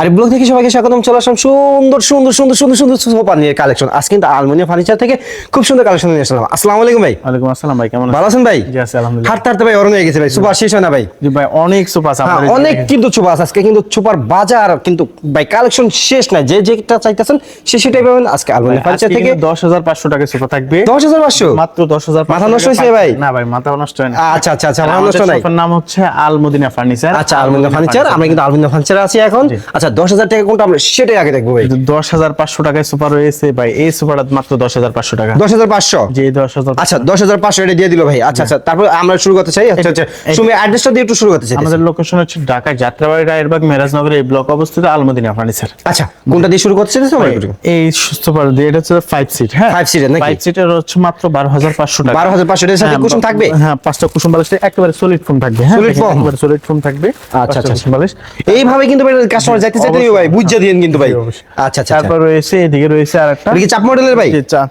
আর blog থেকে সবাইকে স্বাগতম চলে আসলাম সুন্দর সুন্দর সুন্দর সুন্দর সুন্দর সোফা নিয়ে কালেকশন আজ কিন্তু আলমোনিয়া ফার্নিচার থেকে খুব সুন্দর কালেকশন নিয়ে আসলাম। আসসালামু আলাইকুম ভাই। ওয়ালাইকুম আসসালাম ভাই কেমন ভালো আছেন ভাই? জি আছি আলহামদুলিল্লাহ। হাঁটতে হাঁটতে ভাই অরণ হয়ে গেছে ভাই। সুপার শেষ হয় না ভাই? জি ভাই অনেক সোফা আছে হ্যাঁ, আপনাদের অনেক কিন্তু ছোপা আছে। আজকে কিন্তু ছোপার বাজার কিন্তু ভাই কালেকশন শেষ নাই। যে যেটা চাইতেছেন সে সেটাই পাবেন আজকে আলমোনিয়া ফার্নিচার থেকে। 10500 টাকা সোফা থাকবে। দশ হাজার পাঁচশো? মাত্র 10500 মাথা নষ্ট হয়েছে ভাই? না ভাই মাথা নষ্ট হয় না। আচ্ছা আচ্ছা আচ্ছা মাথা নষ্ট নাই। সোফার নাম হচ্ছে আলমদিনা ফার্নিচার আচ্ছা আলমোনিয়া ফার্নিচার আমরা কিন্তু আলমোনিয়া ফার্নিচার আছি এখন। আচ্ছা দশ হাজার টাকা কোনটা আমরা সেটাই আগে দেখব ভাই। দশ হাজার পাঁচশো টাকায় সোফা রয়েছে ভাই এই সোফাটা মাত্র দশ হাজার পাঁচশো টাকা। দশ হাজার পাঁচশো? যে দশ হাজার আচ্ছা দশ হাজার পাঁচশো এটা দিয়ে দিল ভাই। আচ্ছা আচ্ছা তারপর আমরা শুরু করতে চাই। আচ্ছা আচ্ছা তুমি অ্যাড্রেসটা দিয়ে একটু শুরু করতে চাই আমাদের লোকেশন হচ্ছে ঢাকা যাত্রাবাড়ি রায়েরবাগ মেরাজনগর এই ব্লক অবস্থিত আলমদিনা ফার্নিচার আচ্ছা কোনটা দিয়ে শুরু করতে চাই এই সোফার দিয়ে এটা হচ্ছে ফাইভ সিট হ্যাঁ? Five seat নাকি? ফাইভ সিটের হচ্ছে মাত্র বারো হাজার পাঁচশো টাকা। বারো হাজার পাঁচশো এটার সাথে হ্যাঁ, কুশন থাকবে? হ্যাঁ পাঁচটা কুসুম বালিশ একেবারে সলিড ফোম থাকবে হ্যাঁ? Solid দেখেন, সলিড ফোম থাকবে। আচ্ছা, আচ্ছা। বালিশ। এইভাবে কিন্তু কাস্টমার যাইতে চাইতে নিও ভাই বুঝিয়ে দিন কিন্তু ভাই। অবশ্যই। আচ্ছা আচ্ছা তারপর রয়েছে এদিকে রয়েছে আরেকটা। এটা কি চাপ মডেলের ভাই?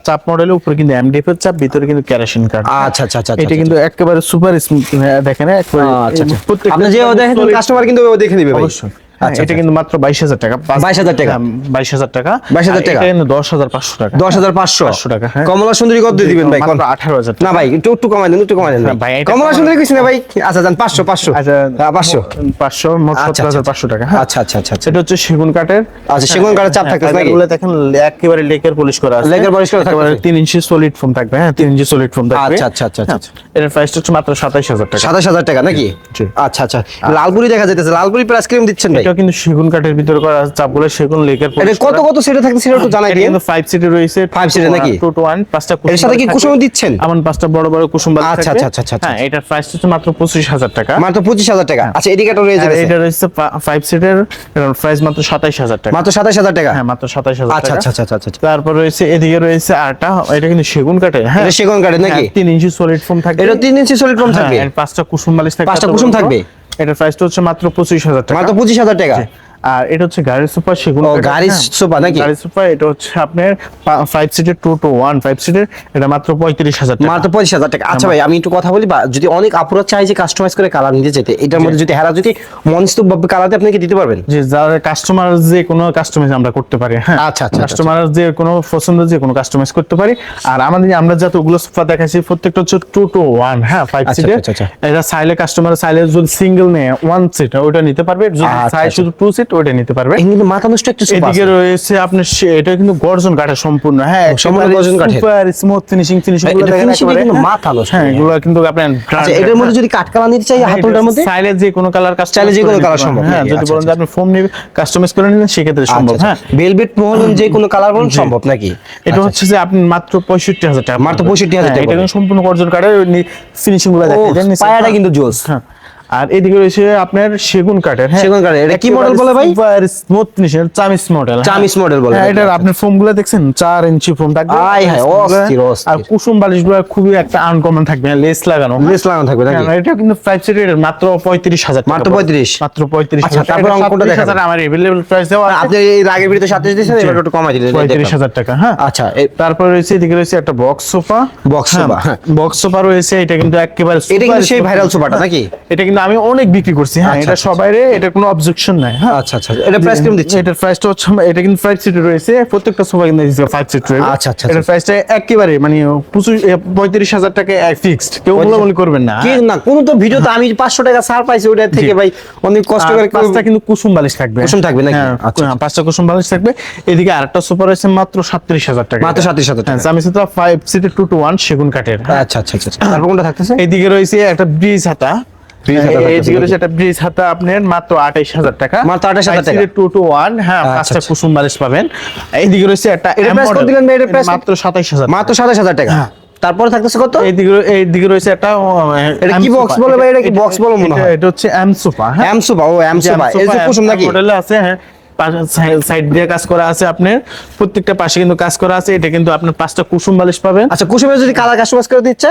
চাপ মডেলের উপরে কিন্তু এমডিএফ এর চাপ ভিতরে কিন্তু কেরোসিন কার্ড আচ্ছা আচ্ছা আচ্ছা এটা কিন্তু একেবারে সুপার স্মুথ দেখেন একেবারে আচ্ছা আচ্ছা। আপনি যে দেখেন কাস্টমার কিন্তু দেখে নেবে ভাই। অবশ্যই। হ্যাঁ, আচ্ছা এটা কিন্তু মাত্র বাইশ হাজার টাকা। 22,000 টাকা? বাইশ হাজার টাকা। 22,000 আর টাকা? কিন্তু দশ হাজার পাঁচশো টাকা। দশ হাজার পাঁচশো? টাকা, হ্যাঁ। কমলা সুন্দরী কত দিবেন ভাই? আঠারো হাজার না ভাই একটু একটু কমাই দেন একটু কমাই দেন। হ্যাঁ, ভাই কমলা সুন্দরী কিছু না ভাই? আচ্ছা যান পাঁচশো পাঁচশো। আচ্ছা হ্যাঁ, পাঁচশো। পাঁচশো মোট আচ্ছা, সত্তর হাজার আচ্ছা, পাঁচশো টাকা হ্যাঁ। আচ্ছা আচ্ছা আচ্ছা আচ্ছা। এটা হচ্ছে সেগুন কাঠের। আচ্ছা, সেগুন কাঠের চাপ থাকতেছে নাকি? এগুলো দেখেন একেবারে লেকের পলিশ করা আছে। লেকের polish করা থাকতেছে। তিন ইঞ্চি সলিড ফোম থাকবে হ্যাঁ তিন ইঞ্চি সলিড ফোম থাকবে। আচ্ছা, আচ্ছা, আচ্ছা, আচ্ছা, আচ্ছা। এর প্রাইসটা হচ্ছে মাত্র সাতাইশ হাজার টাকা। সাতাশ হাজার টাকা নাকি? আচ্ছা আচ্ছা। লালপুরি দেখা যাইতেছে। লালপুরি প্রাইস কীরকম দিচ্ছেন ভাই? এটাও কিন্তু সেগুন কাঠের ভিতরে করা আছে, চাপগুলো সেগুন লেকের এটা কত কত সেটা থাকতে সেটা একটু জানাই দিন। কিন্তু ফাইভ সিটের রয়েছে Five seater নাকি? টু টু ওয়ান পাঁচটা এর সাথে কি কুসুম দিচ্ছেন? আমার পাঁচটা বড় বড় কুসুম বালি আচ্ছা, আচ্ছা, আচ্ছা, আচ্ছা, হ্যাঁ এটার প্রাইস হচ্ছে মাত্র পঁচিশ হাজার টাকা। মাত্র পঁচিশ হাজার টাকা। আচ্ছা এদিকে একটা রয়ে আর যাবে এটা রয়েছে ফাইভ সিটের প্রাইস মাত্র সাতাইশ হাজার টাকা। মাত্র সাতাশ হাজার টাকা? হ্যাঁ মাত্র সাতাইশ হাজার আচ্ছা টাকা। আচ্ছা আচ্ছা আচ্ছা আচ্ছা। তারপর রয়েছে এদিকে রয়েছে আরটা এটা কিন্তু সেগুন কাঠের হ্যাঁ। এটা সেগুন কাঠের নাকি? হ্যাঁ, তিন ইঞ্চি সলিড ফোম থাকবে। এটা তিন ইঞ্চি সলিড ফর্ম থাকবে? হ্যাঁ, আর পাঁচটা কুসুম বালিশ থাকবে। পাঁচটা কুসুম। থাকবে? এটার প্রাইসটা হচ্ছে মাত্র পঁচিশ হাজার টাকা। মাত্র পঁচিশ হাজার টাকা। আর এটা হচ্ছে গাড়ির সুপার কাঠের, গাড়ির হ্যাঁ। নাকি? গাড়ির সুপার এটা হচ্ছে আপনার ফাইভ সিটের টু টু ওয়ান ফাইভ সিটের এটা মাত্র পঁয়ত্রিশ হাজার টাকা। মাত্র পঁচিশ হাজার টাকা। আচ্ছা ভাই আমি একটু কথা বলি বা যদি অনেক আপুরা চাই যে কাস্টমাইজ করে কালার নিতে যেতে এটার মধ্যে যদি হেরা যদি মনস্তব ভাবে কালার দিয়ে আপনি কি দিতে পারবেন? যে যারা কাস্টমার যে কোনো কাস্টমাইজ আমরা করতে পারি হ্যাঁ। আচ্ছা, আচ্ছা, আচ্ছা, কাস্টমার যে কোনো পছন্দ যে কোনো কাস্টমাইজ করতে পারি। আর আমাদের আমরা যতগুলো সোফা দেখাচ্ছি প্রত্যেকটা হচ্ছে টু টু ওয়ান হ্যাঁ ফাইভ আচ্ছা, সিটের আচ্ছা, আচ্ছা। এটা চাইলে কাস্টমার চাইলে যদি সিঙ্গেল নেয় ওয়ান সিট ওটা নিতে পারবে। যদি আচ্ছা, চাই আচ্ছা। শুধু টু সিট ওটা নিতে পারবে। কিন্তু মাথা নষ্ট একটা সোফা এদিকে রয়েছে আপনার এটা কিন্তু গর্জন কাঠের সম্পূর্ণ। হ্যাঁ সম্পূর্ণ গর্জন কাঠের। সুপার স্মুথ ফিনিশিং ফিনিশিং এটা finishing এ কিন্তু মাথা নষ্ট। হ্যাঁ এগুলো কিন্তু আপনার আচ্ছা এটার মধ্যে যদি কাট কালার নিতে চাই হাতলটার মধ্যে? চাইলে যে কোনো কালার চাইলে যে কোনো colour সম্ভব। হ্যাঁ যদি আচ্ছা, বলেন যে আপনি ফোম নেবে কাস্টমাইজ করে নিলেন সেক্ষেত্রে সম্ভব। হ্যাঁ। ভেলভেট বলুন যে কোনো কালার বলুন সম্ভব নাকি? এটা আচ্ছা, হচ্ছে যে আপনি মাত্র পঁয়ষট্টি হাজার টাকা মাত্র পড়বে। 65,000 টাকা হ্যাঁ, এটা কিন্তু সম্পূর্ণ অর্জন কাঠের ফিনিশিংগুলো ও, দেখা যায় পায়াটা কিন্তু জোস হ্যাঁ। আর এদিকে রয়েছে আপনার সেগুন কাঠের হ্যাঁ? সেগুন কাঠের। এটা কি model বলে ভাই? স্মুথ ফিনিশিং চামিস মডেল চামিস model বলে হ্যাঁ নাকি? এটার আপনি ফোমগুলো দেখছেন? চার ইঞ্চি ফোম থাকবে। আয় হায়, অস্থির, অস্থির। আর কুসুম বালিশগুলো খুবই একটা আনকমন থাকবে লেস লাগানো। লেস লাগানো থাকবে নাকি? হ্যাঁ, এটা কিন্তু ফাইভ সিটের মাত্র পঁয়ত্রিশ হাজার মাত্র 35? মাত্র পঁয়ত্রিশ আচ্ছা, তারপর আর কোনটা দেখাবেন? আমার এভেলেবল প্রাইস আছে। আপনি এই আগের ভিডিওতে সাথে দিয়েছেন এবার একটু কমাই দিলেন পঁয়ত্রিশ হাজার টাকা হ্যাঁ। আচ্ছা তারপর রয়েছে এদিকে রয়েছে একটা বক্স সোফা বক্স হ্যাঁ। বক্স সোফা রয়েছে এটা কিন্তু একেবারে এটা কিন্তু সেই ভাইরাল সোফাটা নাকি? এটা কিন্তু আমি অনেক বিক্রি করছি হ্যাঁ আচ্ছা, এটা সবাই সবাইরে এটা কোনো অবজেকশন নাই হ্যাঁ। আচ্ছা আচ্ছা এটা প্রাইস কেমন দিচ্ছে এটার প্রাইসটা হচ্ছে এটা কিন্তু ফাইভ সিট রয়েছে প্রত্যেকটা সোফা কিন্তু ফাইভ সিট রয়েছে। আচ্ছা, আচ্ছা, এটার প্রাইসটা একেবারে মানে পঁচিশ পঁয়ত্রিশ হাজার টাকা ফিক্সড কেউ বলাবলি করবেন না কি না কোন তো ভিডিওতে আমি পাঁচশো টাকা ছাড় পাইছি ওটা থেকে ভাই অনেক কষ্ট করে পাঁচটা কিন্তু কুসুম বালিশ থাকবে। কুসুম থাকবে নাকি? হ্যাঁ, আচ্ছা। হ্যাঁ, পাঁচটা কুসুম বালিশ থাকবে। এদিকে আরেকটা সুপার রয়েছে মাত্র সাতত্রিশ হাজার টাকা। মাত্র 37,000 টাকা। হ্যাঁ আমি সেটা ফাইভ সিটের টু টু ওয়ান সেগুন কাঠের আচ্ছা আচ্ছা আচ্ছা তারপর কোনটা থাকতেছে? এইদিকে রয়েছে একটা ব্রিজ হাতা। Bridge থাকতেছে এইদিকে নাকি? রয়েছে একটা ব্রিজ হাতা আপনার মাত্র আঠাইশ হাজার টাকা মাত্র 28,000 টাকা। টু টু ওয়ান হ্যাঁ আচ্ছা, পাঁচটা আচ্ছা। কুসুম বালিশ পাবেন এইদিকে রয়েছে একটা এটার M price কত model। দিলেন ভাই? এটার এটা মাত্র সাতাইশ হাজার মাত্র সাতাশ হাজার টাকা হ্যাঁ। তারপরে থাকতেছে কত এইদিকে এইদিকে রয়েছে একটা এটা কি box বলে ভাই? এটা কি box বলে মনে হয়? এটা হচ্ছে এম সোফা হ্যাঁ এম সোফা ও এম সোফা এই যে কুসুম নাকি মডেলে আছে হ্যাঁ সাইড দিয়ে কাজ করা আছে আপনার প্রত্যেকটা পাশে কিন্তু কাজ করা আছে এটা কিন্তু আপনার পাঁচটা কুসুম বালিশ পাবেন আচ্ছা কুসুমের যদি কালার কাস্টমাইজ করে দিচ্ছে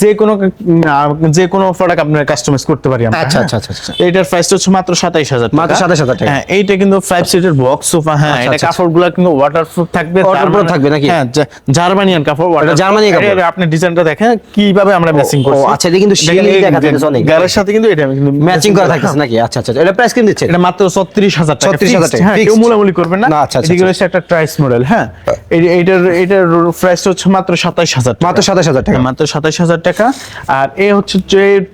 যে কোনো যে কোনো প্রোডাক্ট আপনার কাস্টমাইজ করতে পারি আমরা আচ্ছা, হ্যাঁ। আচ্ছা, আচ্ছা, আচ্ছা। এইটার প্রাইসটা হচ্ছে মাত্র সাতাইশ হাজার মাত্র 27,000 টাকা। হ্যাঁ এইটা কিন্তু ফাইভ সিটের বক্স সোফা হ্যাঁ আচ্ছা, এটা আচ্ছা, কাপড়গুলো কিন্তু ওয়াটারপ্রুফ থাকবে Waterproof জার্মান- থাকবে নাকি? হ্যাঁ জার্মানিয়ান কাপড় waterproof। জার্মানি কাপড়। আপনি ডিজাইনটা দেখেন কীভাবে আমরা ম্যাচিং ও, আচ্ছা, এটা কিন্তু শিলিং দেখা যাচ্ছে অনেক। গালের সাথে কিন্তু এটা কিন্তু ম্যাচিং করা থাকতেছে নাকি আচ্ছা আচ্ছা। এটা প্রাইস কিন্তু দিচ্ছে এটা মাত্র ছত্রিশ হাজার টাকা 36,000 টাকা, হ্যাঁ কেউ। মুলামুলি করবেন না আচ্ছা, আচ্ছা। রয়েছে একটা ট্রাইস মডেল হ্যাঁ এইটার এইটার প্রাইস হচ্ছে মাত্র সাতাইশ হাজার মাত্র 27,000 টাকা। মাত্র সাতাইশ হাজার টাকা। আর এ হচ্ছে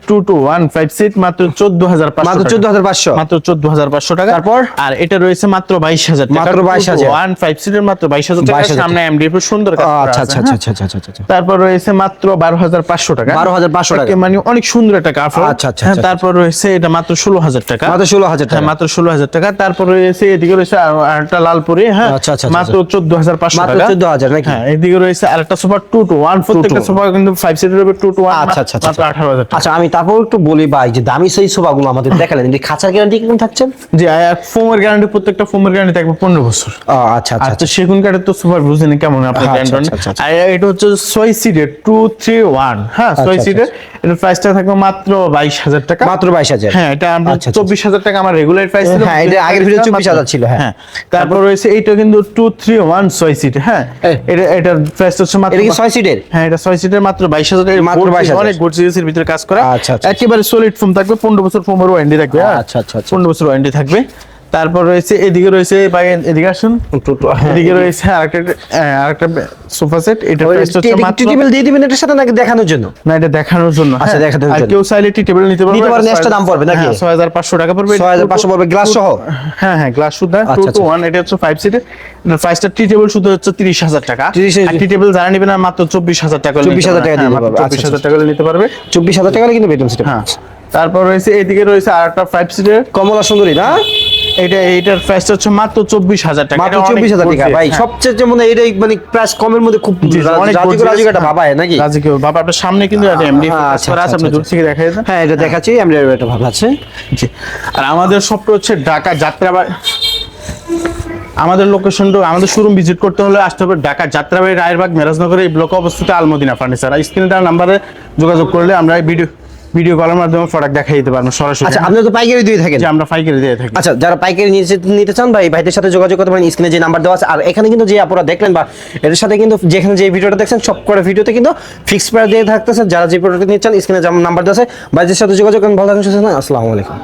two two one five seat মাত্র চোদ্দ হাজার মাত্র 14,500 মাত্র চোদ্দ হাজার পাঁচশো টাকা। তারপর? আর এটা রয়েছে মাত্র বাইশ হাজার মাত্র 22,000 ওয়ান ফাইভ সিটের মাত্র বাইশ হাজার টাকা। 22,000 সামনে এমডিএফ সুন্দর আচ্ছা আচ্ছা হ্যাঁ। আচ্ছা আচ্ছা আচ্ছা আচ্ছা। তারপর রয়েছে মাত্র বারো হাজার পাঁচশো টাকা। 12,500 টাকা। মানে অনেক সুন্দর একটা কাপড় আচ্ছা, আচ্ছা, হ্যাঁ, আচ্ছা, তারপর রয়েছে এটা মাত্র ষোলো হাজার টাকা। মাত্র 16,000 টাকা। হ্যাঁ, মাত্র ষোলো হাজার টাকা। তারপর রয়েছে এদিকে রয়েছে আরেকটা লালপুরি হ্যাঁ? আচ্ছা, আচ্ছা, আচ্ছা, মাত্র চোদ্দ হাজার পাঁচশো টাকা। 14,000 নাকি? হ্যাঁ এদিকে রয়েছে আরেকটা সোফা টু টু ওয়ান প্রত্যেকটা সোফা কিন্তু ফাইভ সিটের উপর টু টু আচ্ছা আচ্ছা আচ্ছা আঠারো হাজার আচ্ছা আমি তারপর একটু বলি ভাই যে দামি সেই সোফাগুলো আমাদের দেখালেন এই খাঁচার গ্যারান্টি কেমন থাকছেন জি ফোমের গ্যারান্টি প্রত্যেকটা ফোমের গ্যারান্টি থাকবে পনেরো বছর। আচ্ছা আচ্ছা তো সেগুন কাঠের তো সুপার বুঝেনি কেমন আপনি আচ্ছা, আচ্ছা, আচ্ছা, আচ্ছা। এটা হচ্ছে ছয় সিটের টু থ্রি ওয়ান হ্যাঁ ছয় আচ্ছা, সিটের এটার প্রাইসটা থাকবে মাত্র বাইশ হাজার টাকা। মাত্র 22,000 হ্যাঁ এটা আমরা আচ্ছা, আচ্ছা, চব্বিশ হাজার টাকা আমার রেগুলার প্রাইস ছিল। হ্যাঁ, এটা আগের ভিডিও 24,000 ছিল, হ্যাঁ। তারপর রয়েছে এইটা কিন্তু টু থ্রি ওয়ান ছয় সিট হ্যাঁ। এটা এটার প্রাইস হচ্ছে মাত্র 6 সিটের হ্যাঁ এটা ছয় সিটের মাত্র বাইশ হাজার মাত্র 22,000 অনেক গুড সিরিজের ভিতরে কাজ করা। আচ্ছা, আচ্ছা, একেবারে সলিড ফোম থাকবে পনেরো বছর ফোমের ওয়ারেন্টি থাকবে হ্যাঁ? আচ্ছা, আচ্ছা, আচ্ছা। পনেরো বছর ওয়ারেন্টি থাকবে। তারপর রয়েছে এদিকে রয়েছে ভাই এদিকে আসুন। হ্যাঁ, এদিকে রয়েছে আরেকটা আরেকটা সোফা সেট এটা প্রাইস হচ্ছে মাত্র টেবিল দিয়ে দিবেন এটার সাথে নাকি দেখানোর জন্য? না এটা দেখানোর জন্য আচ্ছা, হ্যাঁ। দেখানোর আর কেউ চাইলে টি টেবিল নিতে পারবে। নিতে পারেন, এটা দাম পড়বে নাকি? হ্যাঁ, 6500 টাকা পড়বে। 6500 পড়বে, glass সহ? হ্যাঁ হ্যাঁ গ্লাস আচ্ছা, 2 টু আচ্ছা। 1 এটা হচ্ছে 5 সিটের এটার প্রাইসটা টি টেবিল শুদ্ধ হচ্ছে 30000 টাকা। 30,000 আর টি টেবিল যারা নেবে না মাত্র 24000 টাকা 24,000 টাকা পারবে। হ্যাঁ, দিতে পারবে। আচ্ছা, 24000 টাকা নিতে পারবে। চব্বিশ হাজার টাকা হলে কিন্তু বেডরুম সিট হ্যাঁ। তারপর রয়েছে এদিকে রয়েছে আরেকটা 5 সিটের কমলা সুন্দরী না? এটা এইটার প্রাইসটা হচ্ছে মাত্র 24000 টাকা। মাত্র এটা অনেক চব্বিশ হাজার টাকা ভাই। হ্যাঁ। সবচেয়ে যে মনে হয় এটাই মানে প্রাইস কমের মধ্যে খুব রাজিক রাজিক হ্যাঁ। ভাবা নাকি? রাজিক বাবা আপনার সামনে কিন্তু একটা এমডি হ্যাঁ, আচ্ছা, আছে আচ্ছা, আপনি দূর আচ্ছা। থেকে দেখা যায় হ্যাঁ এটা দেখাচ্ছি আমরা এটা ভালো আছে। জি। আর আমাদের সবটা হচ্ছে ঢাকা যাত্রাবাড়ি আমাদের লোকেশনটা আমাদের শোরুম ভিজিট করতে হলে আসতে হবে ঢাকা যাত্রাবাড়ি রায়েরবাগ মেরাজনগরে এই ব্লকে অবস্থিত আলমদিনা ফার্নিচার আর স্ক্রিনে দেওয়া নাম্বারে যোগাযোগ করলে আমরা এই ভিডিও ভিডিও কলের মাধ্যমে প্রোডাক্ট দেখাই দিতে পারব সরাসরি। আচ্ছা আপনি তো পাইকারি দিয়ে থাকেন? যে আমরা পাইকারি দিয়ে থাকি। আচ্ছা যারা পাইকারি নিতে নিতে চান ভাই ভাইদের সাথে যোগাযোগ করতে পারেন স্ক্রিনে যে নাম্বার দেওয়া আছে আর এখানে কিন্তু যে আপনারা দেখলেন বা এর সাথে কিন্তু যেখানে যে ভিডিওটা দেখছেন সব করে ভিডিওতে কিন্তু ফিক্স প্রাইস দিয়ে থাকতেছে। যারা যে প্রোডাক্ট নিতে চান স্ক্রিনে যেমন নাম্বার দেওয়া আছে ভাইদের সাথে যোগাযোগ করেন ভালো থাকেন সুস্থ থাকেন আসসালামু আলাইকুম।